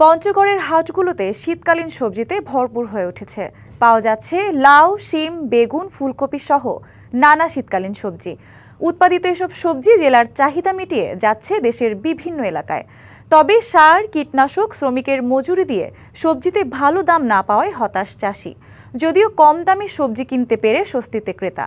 পঞ্চগড়ের হাটগুলোতে শীতকালীন সবজিতে ভরপুর হয়ে উঠেছে। পাওয়া যাচ্ছে লাউ, শিম, বেগুন, ফুলকপি সহ নানা শীতকালীন সবজি। উৎপাদিত এসব সবজি জেলার চাহিদা মিটিয়ে যাচ্ছে দেশের বিভিন্ন এলাকায়। তবে সার, কীটনাশক, শ্রমিকের মজুরি দিয়ে সবজিতে ভালো দাম না পাওয়ায় হতাশ চাষি। যদিও কম দামে সবজি কিনতে পেরে স্বস্তিতে ক্রেতা।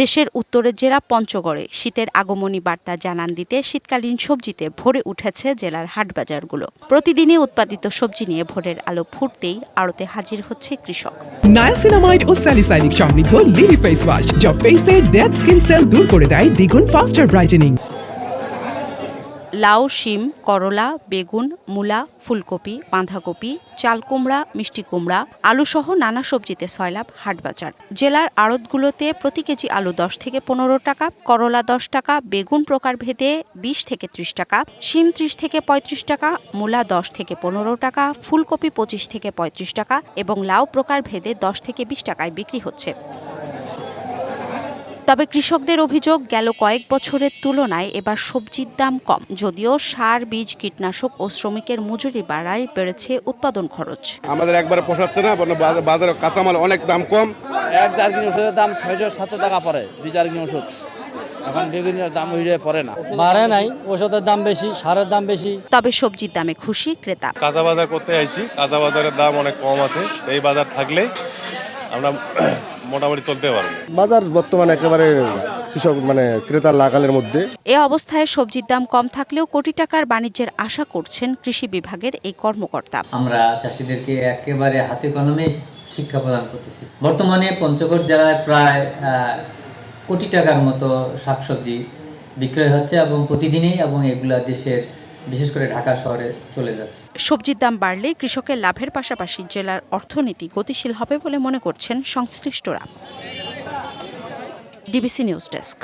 দেশের উত্তরের জেলা পঞ্চগড়ে শীতের আগমনী বার্তা জানান দিতে শীতকালীন সবজিতে ভরে উঠেছে জেলার হাটবাজারগুলো। প্রতিদিনই উৎপাদিত সবজি নিয়ে ভোরের আলো ফুটতেই আড়তে হাজির হচ্ছে কৃষক। নায়াসিনামাইড ও স্যালিসাইনিক সমৃদ্ধ লিলি ফেস ওয়াশ, যা ফেসের ডেড স্কিন সেল দূর করে দেয় দ্বিগুণ ফাস্টার ব্রাইটেনিং লাউ, শিম, করলা, বেগুন, মূলা, ফুলকপি, বাঁধাকপি, চাল কুমড়া, মিষ্টি কুমড়া আলুসহ নানা সবজিতে সয়লাভ হাটবাজার জেলার আড়তগুলোতে প্রতি কেজি আলু দশ থেকে পনেরো টাকা, করলা দশ টাকা, বেগুন প্রকারভেদে বিশ থেকে ত্রিশ টাকা, শিম ত্রিশ থেকে পঁয়ত্রিশ টাকা, মূলা দশ থেকে পনেরো টাকা, ফুলকপি পঁচিশ থেকে পঁয়ত্রিশ টাকা এবং লাউ প্রকার ভেদে দশ থেকে বিশ টাকায় বিক্রি হচ্ছে। তবে কৃষকদের অভিযোগ গেল কয়েক বছরের তুলনায় এবার সবজির দাম কম। যদিও সার বীজ কীটনাশক ও শ্রমিকের মজুরি বাড়ায় বেড়েছে উৎপাদন খরচ। আমাদের একবারে পোষাচ্ছে না বাজার- কাঁচামাল অনেক দাম কম। এক জার্কিন ওষুধের দাম ছয়শো সাতশো টাকা পড়ে দুই জার্কিন ওষুধ। এখন বেগুনের দাম ওইভাবে পড়ে না। বাড়ে নাই ওষুধের দাম বেশি সারের দাম বেশি। তবে সবজির দামে খুশি ক্রেতা। কাঁচা বাজার করতে আইছি কাঁচা বাজারের দাম অনেক কম আছে এই বাজার থাকলে আমরা মোটামুটি চলতে পারব বাজার বর্তমানে একেবারে কৃষক মানে ক্রেতার লাগালের মধ্যে। এ অবস্থায় সবজির দাম কম থাকলেও কোটি টাকার বাণিজ্যের আশা করছেন কৃষি বিভাগের এই কর্মকর্তা। আমরা চাষিদেরকে একেবারে হাতে কলমে শিক্ষা প্রদান করতেছি। বর্তমানে পঞ্চগড় জেলায় প্রায় কোটি টাকার মতো শাকসবজি বিক্রয় হচ্ছে এবং প্রতিদিনই এবং এগুলা দেশের বিশেষ করে ঢাকা শহরে চলে যাচ্ছে। সবজির দাম বাড়লে কৃষকের লাভের পাশাপাশি জেলার অর্থনীতি গতিশীল হবে বলে মনে করছেন সংশ্লিষ্টরা। DBC news desk.